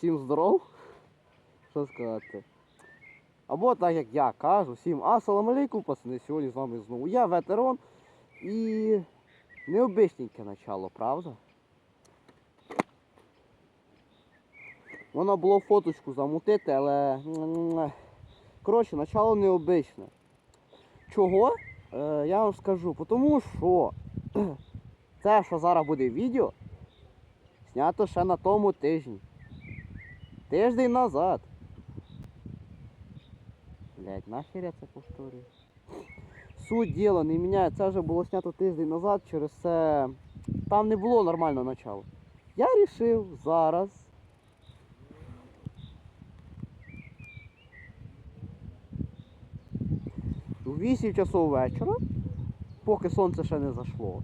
всім здоров. Що сказати? Або так як я кажу всім асалам алейкум, пацани, сьогодні з вами знову я, ветеран. І необичненьке начало, правда? Воно було фоточку замутити, але. Коротше, начало необичне. Чого? Е, я вам скажу, тому що це, що зараз буде відео, знято ще на тому тижні. Тиждень назад. Блять, нахер я це повторюю. Суть діла не міняє, це вже було знято тиждень назад, через це там не було нормального начала. Я рішив зараз. У 8 часов вечора, поки сонце ще не зайшло,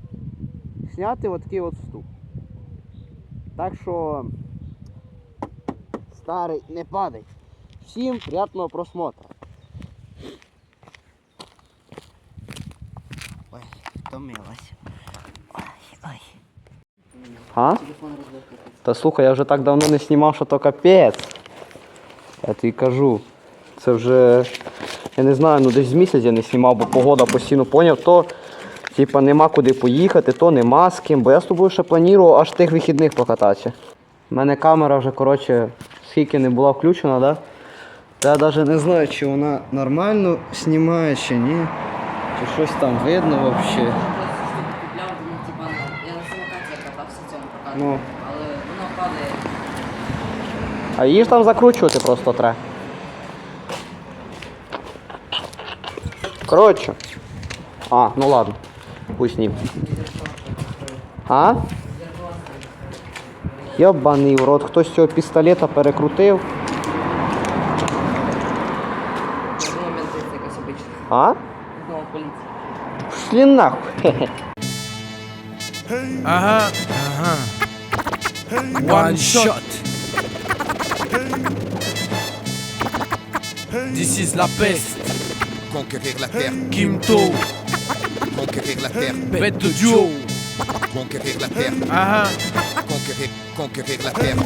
зняти отакий от вступ. Так що старий не падай. Всім приятного просмотра. Ой, втомилась. Ой. А? Та слухай, я вже так давно не знімав, що то капець. Я тобі кажу. Це вже, я не знаю, ну десь з місяць я не знімав, бо погода постійно поняв, то типа нема куди поїхати, то нема з ким, бо я з тобою ще планував аж тих вихідних покататися. У мене камера вже, коротше, скільки не була включена, да? Та я навіть не знаю, чи вона нормально знімає, чи ні. Чи щось там видно взагалі. Купляв, ну, типа, я на самокаті катався в цьому прокаті, Ну. але воно падає. А її ж там закручувати просто треба. Коротше. А, ну ладно. Пусть ним. А? Йобаний в рот, хтось цього пістолета перекрутив. А? Ну, нахуй. Ага, ага. One shot. This is la peste. Conquérir la terre, Kimto, conquérir la terre, bête de duo. Conquérir la terre, Aha. conquérir, conquérir la terre.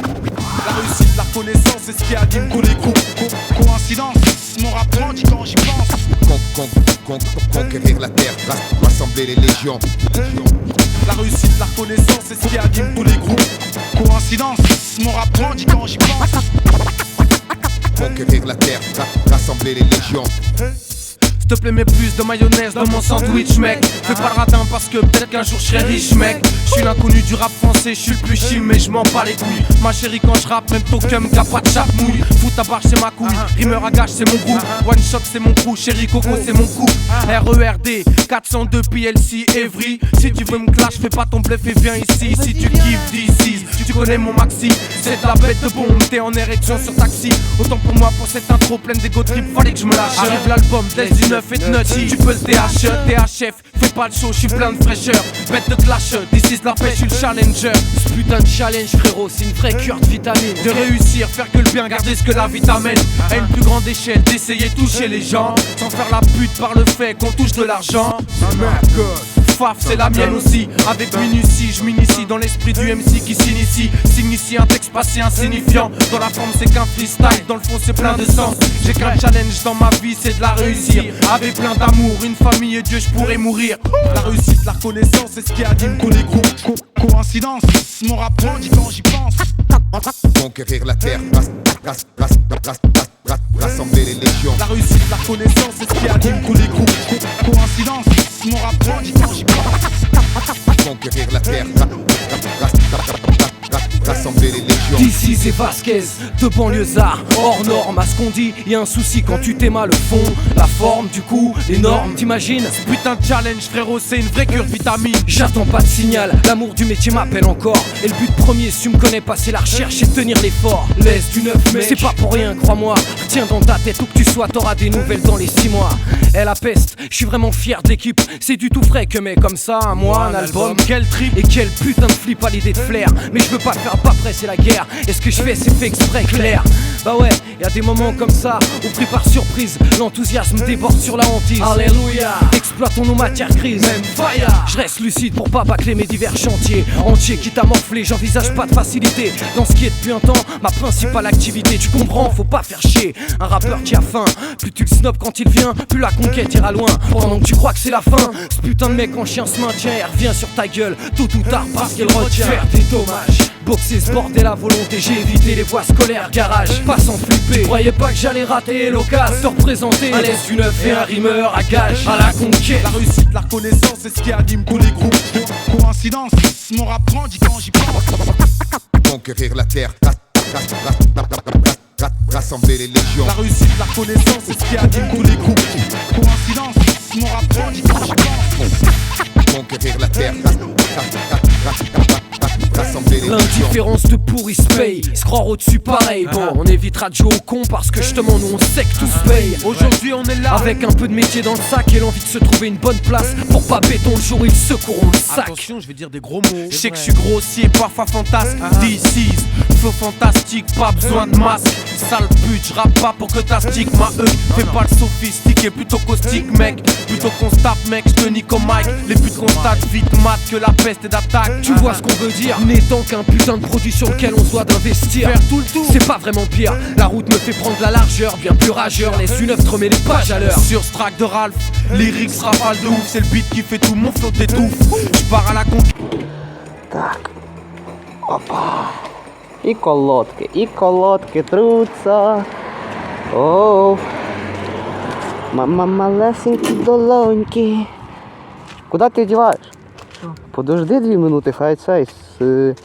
La réussite, la connaissance, c'est ce qui anime tous les groupes. Co- coïncidence, mon rap grandit quand j'y pense. Con- con- con- conquérir la terre, ra- rassembler les légions. La réussite, la reconnaissance, c'est ce qui anime tous les groupes. Coïncidence, mon rap grandit quand j'y pense. Conquérir la terre, ra- rassembler les légions. Te plaît, mets plus de mayonnaise dans mon sandwich, mec. Fais pas le radin parce que peut-être qu'un jour je serai riche, mec. Je suis l'inconnu du rap français, je suis le plus chim, mais je m'en bats les couilles. Ma chérie, quand je rappe, même ton cum, qu'a pas de chape mouille. Fous ta barre, c'est ma couille. Rimeur à gage, c'est mon groupe. One shot, c'est mon crew. Chérie Coco, c'est mon coup. RERD, 402 PLC, Evry. Si tu veux me clash, fais pas ton bluff et viens ici. Si tu kiffes d'ici, tu connais mon maxi. C'est la bête de bombe, t'es en érection sur taxi. Autant pour moi, pour cette intro pleine d'égo trip, fallait que je me lâche. Arrive l'album, laisse du neuf et de nutty. Tu peux le TH, THF, fais pas le show, je suis plein de fraîcheur. Bête de clash, this is la pêche, je le challenger. Ce putain de challenge frérot, c'est une vraie cure de vitamine De réussir, faire que le bien, garder ce que la vie t'amène. À une plus grande échelle, d'essayer de toucher les gens. Sans faire la pute par le fait qu'on touche de l'argent. Faf, c'est la mienne aussi. Avec minutie, je m'initie dans l'esprit du MC qui s'initie. Signifie un texte passé insignifiant. Dans la forme, c'est qu'un freestyle. Dans le fond, c'est plein de sens. J'ai qu'un challenge dans ma vie, c'est de la réussir. Avec plein d'amour, une famille et Dieu, je pourrais mourir. La réussite, la reconnaissance, c'est ce qui anime tous les groupes. Co- coïncidence, mon rap grandit quand j'y pense. Conquérir la terre, ras- ras- ras- ras- ras- ras- rassembler les légions. La réussite, la reconnaissance, c'est ce qui anime tous les groupes. Co- coïncidence, mon rap. Conquérir la terre, ra- ra- ras- ras- ras- ras- rassembler les légions. D'ici c'est Vasquez, de banlieusards, hors norme à ce qu'on dit, y a un souci quand tu t'aimes le fond, la forme, du coup, les normes, t'imagines Putain de challenge, frérot, c'est une vraie cure vitamine. J'attends pas de signal, l'amour du métier m'appelle encore. Et le but premier, si tu me connais pas, c'est la recherche et tenir l'effort. Laisse du neuf mec, c'est pas pour rien, crois-moi Retiens dans ta tête où que tu sois, t'auras des nouvelles dans les six mois Elle la peste, je suis vraiment fier de l'équipe C'est du tout frais que mais comme ça, un mois, un album Quel trip Et quel putain de flip à l'idée de flair Mais je veux pas faire rap après c'est la guerre. Et ce que je fais c'est fait exprès clair. Bah ouais, y a des moments comme ça où pris par surprise, l'enthousiasme déborde sur la hantise. Alléluia, exploitons nos matières grises. Même fire. Je reste lucide pour pas bâcler mes divers chantiers. Entier quitte à morfler, j'envisage pas de facilité. Dans ce qui est depuis un temps, ma principale activité. Tu comprends, faut pas faire chier. Un rappeur qui a faim, plus tu le snobs quand il vient, plus la conquête ira loin. Pendant que tu crois que c'est la fin, ce putain de mec en chien se maintient et revient sur ta gueule, tôt ou tard parce qu'il retient. Faire des dommages. Boxer ce bordel à volonté, j'ai évité les voies scolaires, garage, pas sans flipper. Croyez pas que j'allais rater l'occasion de représenter un laisse du neuf et un rimeur à gage à la conquête. La réussite, la reconnaissance, c'est ce qui anime tous les groupes. Co- Coïncidence, mon rap grandit quand j'y pense. Conquérir la terre, rassembler les légions. La réussite, la reconnaissance, c'est ce qui anime tous les groupes. Coïncidence, mon rap grandit quand j'y pense. Conquérir la terre. L'indifférence te pourrit se paye, se croire au-dessus pareil. Bon, on évitera de jouer au con parce que justement nous on sait que tout se paye. Aujourd'hui on est là Avec un peu de métier dans le sac et l'envie de se trouver une bonne place pour pas béton le jour ils secourront le sac. Attention, je vais dire des gros mots. Je sais que je suis grossier, parfois fantasque. This is flow fantastique, pas besoin de masque sale pute, je pas pour que ta stigma eux Fais pas le sophistiqué, plutôt caustique mec. Plutôt qu'on tape mec, je te nique au mic Les putes constatent vite mat que la peste est d'attaque. Tu vois ce qu'on veut dire? N'étant qu'un putain de produit sur lequel on soit d'investir. Faire tout le tour. C'est pas vraiment pire. La route me fait prendre la largeur Bien plus rageur. Laisse une œuvre remet les pages à l'heure. Sur ce track de Ralph Lyrics rafale de ouf. C'est le beat qui fait tout mon flot t'étouffe Je pars à la con. Tac. І колодки, і колодки труться. О. Мама малесенькі долоньки. Куди ти діваєш? Подожди дві минути, хай цей. с- е,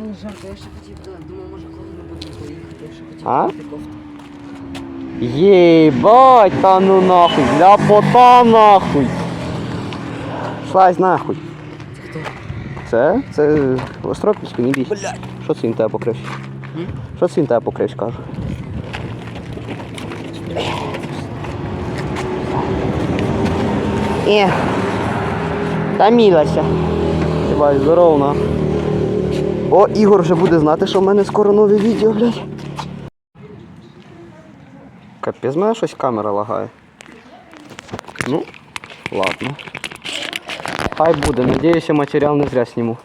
Але жарко, я ще хотів, да, думав, може коли ми будемо поїхати, я ще хотів А? кофту. Єбать, та ну нахуй, ляпота нахуй. Слазь нахуй. Це? хто? Це Це Остропільський, не бійся. Що це він тебе покрив? Що це він тебе покрив, кажу? Е. Та мілася. Єбать, здорово на. О, Ігор вже буде знати, що в мене скоро нове відео, блядь. Капець, мене щось камера лагає. Ну, ладно. Хай буде, надіюся, матеріал не зря зніму.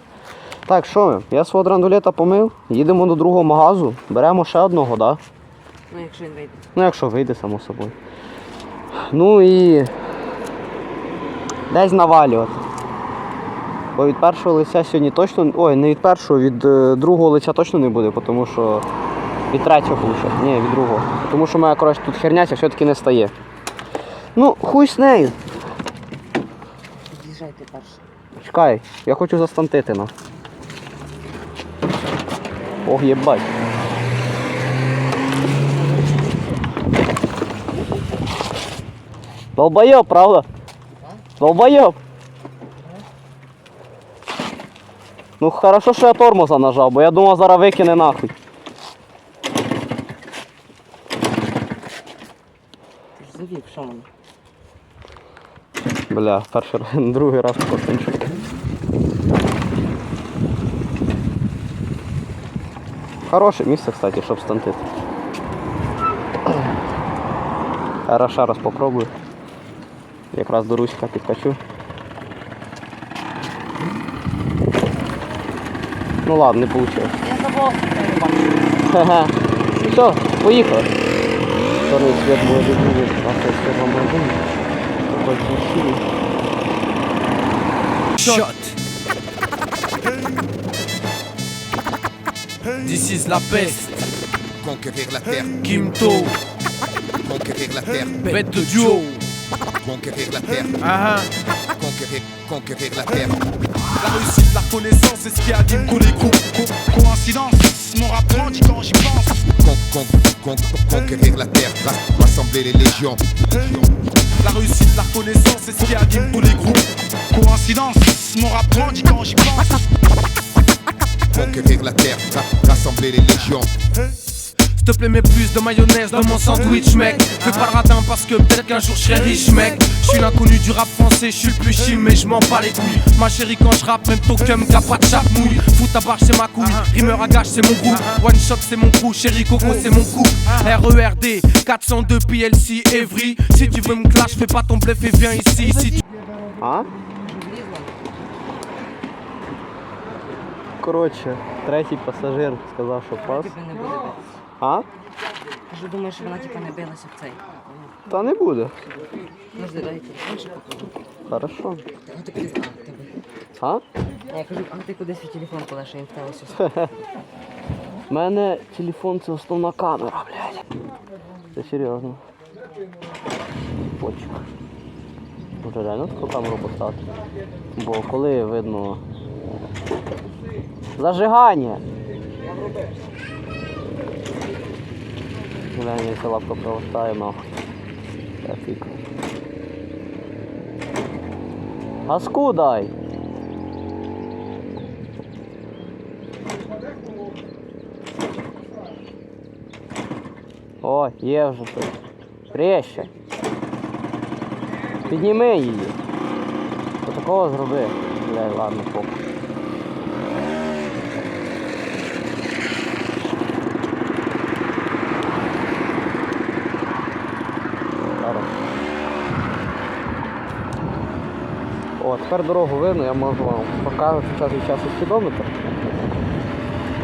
Так, що ми? Я свого драндулета помив, їдемо до другого магазу, беремо ще одного, да? Ну, якщо він вийде. Ну, якщо вийде, само собою. Ну і. Десь навалювати. Бо від першого лиця сьогодні точно. Ой, не від першого, від е, другого лиця точно не буде, тому що. Від третього лише. Ні, від другого. Тому що моя коротше тут херняся все-таки не стає. Ну, хуй з нею. Під'їжджайте перше. Чекай, я хочу застантити на. Ох, єбать. Долбоёб, правда? Долбоёб. Ну хорошо, що я тормоза нажав, бо я думав зараз викине нахуй. Завів, що мені? Бля, перший раз, другий раз потинчу. Хороше місце, кстати, щоб стантити. Зараз ще раз попробую. Якраз до Руська підкачу. Ну ладно, не вийшло. Я забув, що я бачу. Ха-ха. Все, поїхали. Чорний світ буде дуже. А це світло магазин. Shot This is la peste, Conquérir la terre, Kimto, conquérir la terre, bête de duo. conquérir la terre, Ah ah. conquérir, conquérir la terre. La réussite, la reconnaissance, c'est ce qui anime tous les groupes. Co- coïncidence, mon rap grandit quand j'y pense. Con- con- con- conquérir la terre, ra- rassembler les légions. La réussite, la reconnaissance, c'est ce qui anime tous les groupes. Coïncidence, mon rap grandit quand j'y pense. Conquérir la terre, ra- rassembler les légions. te plaît, mets plus de mayonnaise dans mon sandwich, mec. Fais pas le radin parce que peut-être qu'un jour je serai riche, mec. Je suis l'inconnu du rap français, je suis le plus chim, mais je m'en bats les couilles. Ma chérie, quand je rappe, même ton cum, qu'a pas de chape mouille. Fous ta barre, c'est ma couille. Rimeur à gage, c'est mon groupe. One shot, c'est mon crew. Chérie Coco, c'est mon coup. RERD, 402 PLC, Evry. Si tu veux me clash, fais pas ton bluff et viens ici. Si tu А? Коротше, третій пасажир сказав, що пас. Типу не буде битися. А? Кажу, думаю, що вона типу не билася в цей. Та не буде. Ну, телефон, що. Хорошо. Ти кудись, а, тебе. А? Я кажу, а ти куди свій телефон кладеш, що він в У мене телефон це основна камера, блядь. Це серйозно. Почек. Може реально таку камеру поставити? Бо коли видно. Зажигання! Глянь, якщо лапка. Я фік. Газку дай! О, є вже тут. Резче. Підніми її. Отакого зроби. Бля, ладно, похуй. Зараз. О, тепер дорогу видно, я можу вам показувати час від часу спідометр.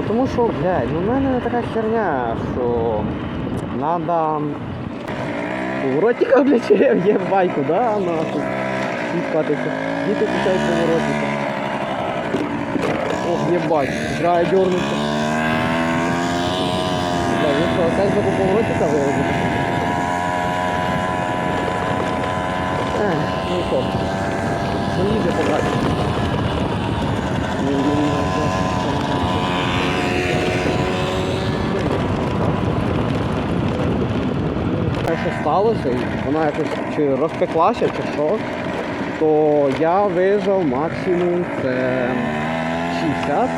Тому що, блядь, ну в мене така херня, що надо поворотника, блядь, є, є байку, да, нахуй. Відпатися. Діти кусають поворотника. Ох, єбать, грає дернуться. Да, він що, опять за поворотника виробити? Ех, ну що. Їде побачити. Що сталося, і вона якось чи розпеклася, чи що, то я вижав максимум це 60.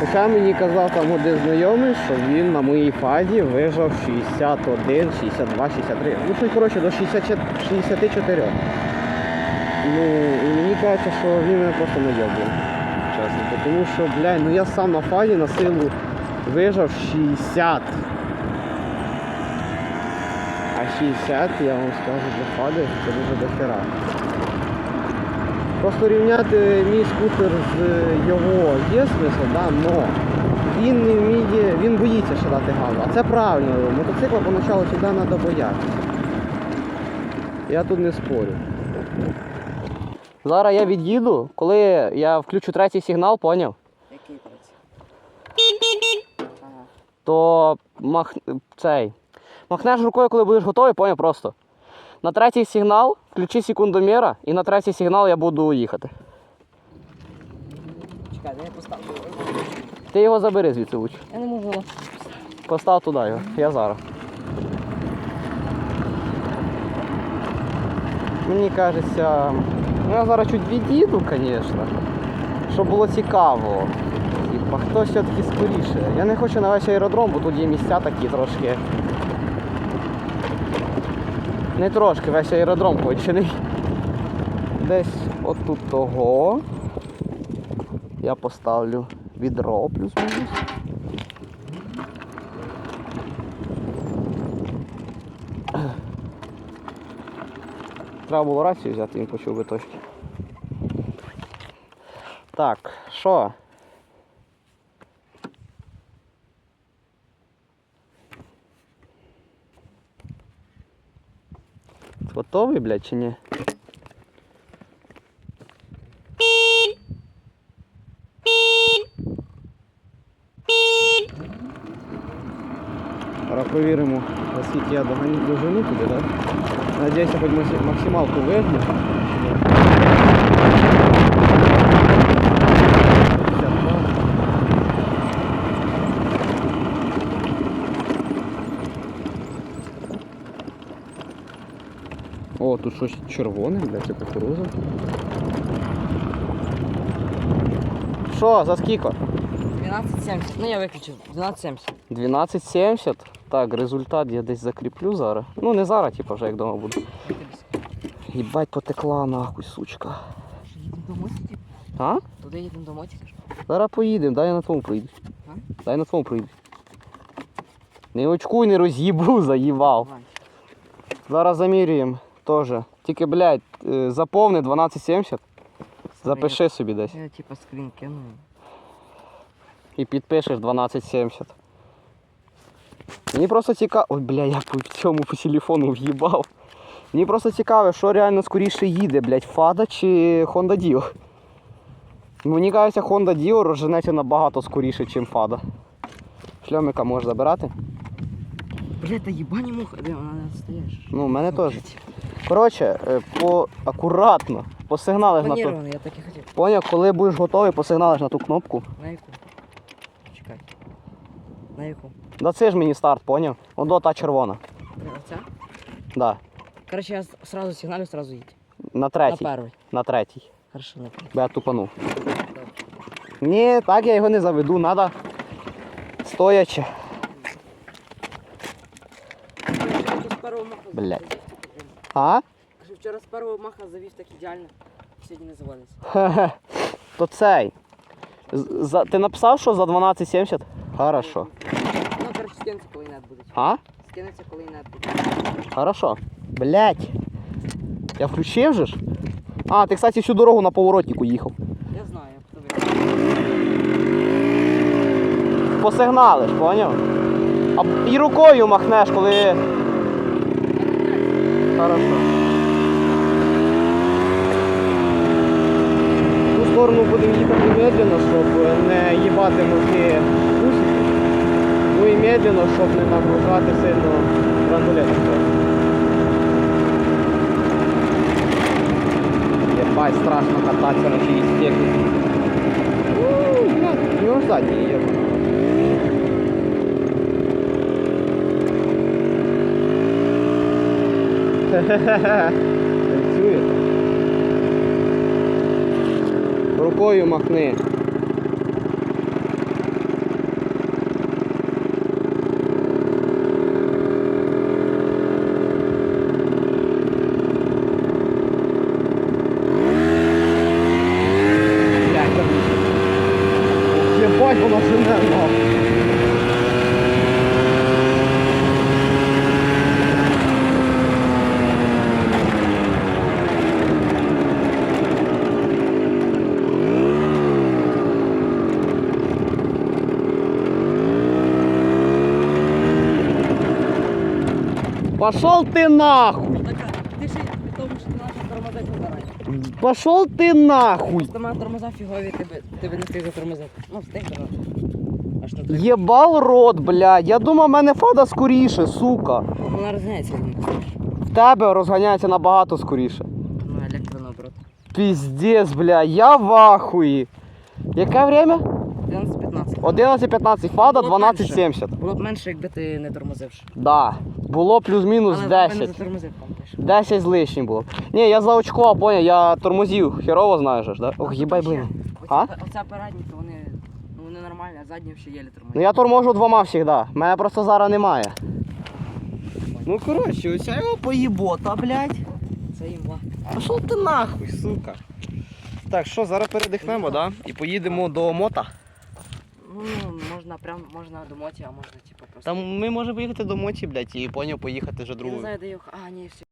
Хоча мені казав там один знайомий, що він на моїй фазі вижав 61, 62, 63. Ну, щось, коротше, до 60, 64. Ну, мені що він мене просто найобує. Чесно. Тому що, блядь, ну я сам на фазі на силу вижав 60. А 60, я вам скажу, для фади це дуже дохера. Просто рівняти мій скутер з його є смисл, да, но він не вміє, він боїться ще дати газу. А це правильно, мотоцикл поначалу сюди треба боятися. Я тут не спорю. Зараз я від'їду, коли я включу третій сигнал, поняв? Який працює? то мах... цей. Махнеш рукою, коли будеш готовий, поняв просто. На третій сигнал включи секундомера і на третій сигнал я буду їхати. Чекай, де я поставлю? Ти його забери звідси лучше. Я не можу. Постав туди його. Я зараз. Мені кажеться, ну я зараз чуть від'їду, звісно. Щоб було цікаво. Типа, хто все-таки скоріше. Я не хочу на весь аеродром, бо тут є місця такі трошки. Не трошки, весь аеродром кончений. Десь отут того. Я поставлю відро плюс-мінус. Треба було рацію взяти, він почув би точно. Так, що? Готовий, блядь, чи ні? Зараз провіримо, наскільки я догані дожену туди, так? Надіюся, хоч максималку вигну. О, тут щось червоне, блядь, це кукуруза. Що, за скільки? Я 12.70. Ну я виключив. 12.70. 12,70. Так, результат я десь закріплю зараз. Ну не зараз, типу, вже як вдома буду. Їбать потекла нахуй, сучка. Їдемо до мотики. А? Туди їдемо до мотики. Зараз поїдемо, дай я на твому проїду. А? Дай на твому проїду. Не очкуй, не роз'їбу, заїбав. Зараз замірюємо теж. Тільки, блядь, е, заповни 12,70. Запиши собі десь. Я типа скрін кину. І підпишеш 12,70. Мені просто цікаво. Ой, бля, я по цьому по телефону в'їбав. Мені просто цікаво, що реально скоріше їде, блядь, Фада чи Honda Dio. Мені кажеться, Honda Dio розженеться набагато скоріше, ніж Фада. Шльомика можеш забирати? Бля, та їбані муха. Де вона не стоїш? Ну, у мене теж. Коротше, е, по акуратно, посигналиш на ту. Я так і хотів. Поняв, коли будеш готовий, посигналиш на ту кнопку. На яку? На яку? Да це ж мені старт, поняв? Оно та червона. Оця? Да. Короче, я сразу сигналю, сразу їдь. На На третій. перший. На третій. Хорошо, на перший. Бо я тупанув. Ні, так я його не заведу, треба стоячи. Завів, А? Кажу, вчора з першого маха завів так ідеально. Сьогодні не заводиться. Хе-хе. То цей. За, ти написав, що за 12,70? Хорошо. Короче, скинеться, коли нет буде. А? Скинеться, коли нет буде. Хорошо. Блять. Я включив же ж? А, ти, кстати, всю дорогу на поворотнику їхав. Я знаю, я подивився. Посигналиш, поняв? А і рукою махнеш, коли. Хорошо. В ту сторону будемо їхати медленно, щоб не їбати мозги усики. Ну і медленно, щоб не нагружати сильно драндулетом. Єбать, страшно кататися на чиїсь техніці. Блядь, його задній є. Танцює. Рукою махни. Блядь, там- Єбать, воно жене, нахуй. Пошел ты нахуй! Ще тому, що ти наші тормоза підбирай. Пошел ты нахуй! Просто тормоза фігові, ти би, не встиг затормозити. Ну, встиг. Аж на три. Єбал рот, блядь. Я думав, в мене фада скоріше, сука. Вона розганяється. В тебе розганяється набагато скоріше. Ну, електро наоборот. Піздець, бля, я в ахуї. Яке время? 11-15. 11.15, фада Було 12.70. Було б менше, якби ти не тормозивши. Да. Було плюс-мінус Але ви не 10. затормозив там пише. 10 з лишнім було. Ні, я заочкував, поняв, я тормозів. Херово знаєш, ж, да? Ох, їбай, блин. А? Оця, оця передні, то вони, ну, вони нормальні, а задні ще єлі тормозять. Ну я торможу двома завжди. Мене просто зараз немає. Ну коротше, оця його поїбота, блядь. Це імба. Пошов ти нахуй, сука. Так, що, зараз передихнемо, да? І поїдемо до мота. Ну, можна прям, можна до моті, а можна типу просто. Там ми можемо поїхати до моті, блядь, і поняв поїхати вже Я не знаю, де їх. А, ні, все.